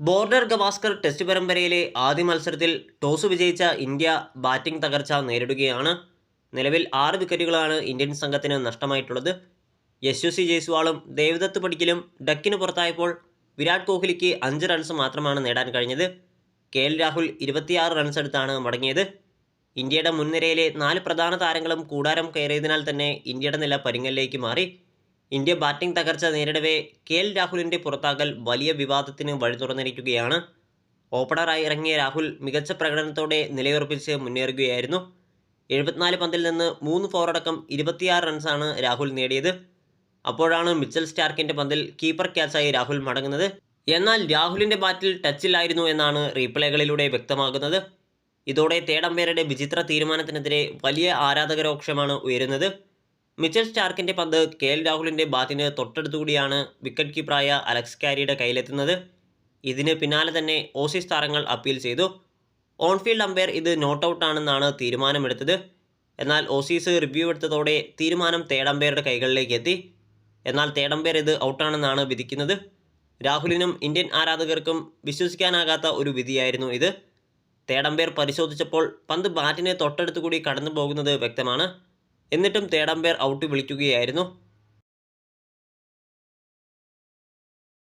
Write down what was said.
Border Gavaskar test പരമ്പരയിലെ ആദ്യ മത്സരത്തിൽ ടോസ് വിജയിച്ച ഇന്ത്യ ബാറ്റിംഗ് തകർച്ച നേരിടുകയാണ്. നിലവിൽ ആറ് വിക്കറ്റുകളാണ് ഇന്ത്യൻ സംഘത്തിന് നഷ്ടമായിട്ടുള്ളത്. യശ്വസി ജയ്സ്വാളും ദേവദത്ത് പടിക്കലും ഡക്കിന് പുറത്തായപ്പോൾ വിരാട് കോഹ്ലിക്ക് അഞ്ച് റൺസ് മാത്രമാണ് നേടാൻ കഴിഞ്ഞത്. കെ എൽ രാഹുൽ ഇരുപത്തിയാറ് റൺസ് എടുത്താണ് മടങ്ങിയത്. ഇന്ത്യയുടെ മുൻനിരയിലെ നാല് പ്രധാന താരങ്ങളും കൂടാരം കയറിയതിനാൽ തന്നെ ഇന്ത്യയുടെ നില പരിങ്ങലിലേക്ക് മാറി. ഇന്ത്യ ബാറ്റിംഗ് തകർച്ച നേരിടവേ കെ എൽ രാഹുലിന്റെ പുറത്താക്കൽ വലിയ വിവാദത്തിന് വഴി തുറന്നിരിക്കുകയാണ്. ഓപ്പണറായി ഇറങ്ങിയ രാഹുൽ മികച്ച പ്രകടനത്തോടെ നിലയുറപ്പിച്ച് മുന്നേറുകയായിരുന്നു. എഴുപത്തിനാല് പന്തിൽ നിന്ന് മൂന്ന് ഫോറടക്കം ഇരുപത്തിയാറ് റൺസാണ് രാഹുൽ നേടിയത്. അപ്പോഴാണ് മിച്ചൽ സ്റ്റാർക്കിന്റെ പന്തിൽ കീപ്പർ ക്യാച്ചായി രാഹുൽ മടങ്ങുന്നത്. എന്നാൽ രാഹുലിന്റെ ബാറ്റിൽ ടച്ചിലായിരുന്നു എന്നാണ് റീപ്ലേകളിലൂടെ വ്യക്തമാകുന്നത്. ഇതോടെ തേടമ്പേരുടെ വിചിത്ര തീരുമാനത്തിനെതിരെ വലിയ ആരാധകരോക്ഷമാണ് ഉയരുന്നത്. മിച്ചൽ സ്റ്റാർക്കിന്റെ പന്ത് കെ എൽ രാഹുലിന്റെ ബാറ്റിന് തൊട്ടടുത്തുകൂടിയാണ് വിക്കറ്റ് കീപ്പറായ അലക്സ് കാരിയുടെ കയ്യിലെത്തുന്നത്. ഇതിന് പിന്നാലെ തന്നെ ഓസീസ് താരങ്ങൾ അപ്പീൽ ചെയ്തു. ഓൺഫീൽഡ് അമ്പയർ ഇത് നോട്ട് ഔട്ടാണെന്നാണ് തീരുമാനമെടുത്തത്. എന്നാൽ ഓസീസ് റിവ്യൂ എടുത്തതോടെ തീരുമാനം തേടമ്പയറുടെ കൈകളിലേക്ക് എത്തി. എന്നാൽ തേടമ്പയർ ഇത് ഔട്ടാണെന്നാണ് വിധിക്കുന്നത്. രാഹുലിനും ഇന്ത്യൻ ആരാധകർക്കും വിശ്വസിക്കാനാകാത്ത ഒരു വിധിയായിരുന്നു ഇത്. തേടമ്പയർ പരിശോധിച്ചപ്പോൾ പന്ത് ബാറ്റിനെ തൊട്ടടുത്തുകൂടി കടന്നു പോകുന്നത് വ്യക്തമാണ്. എന്നിട്ടും തേടമ്പയർ ഔട്ട് വിളിക്കുകയായിരുന്നു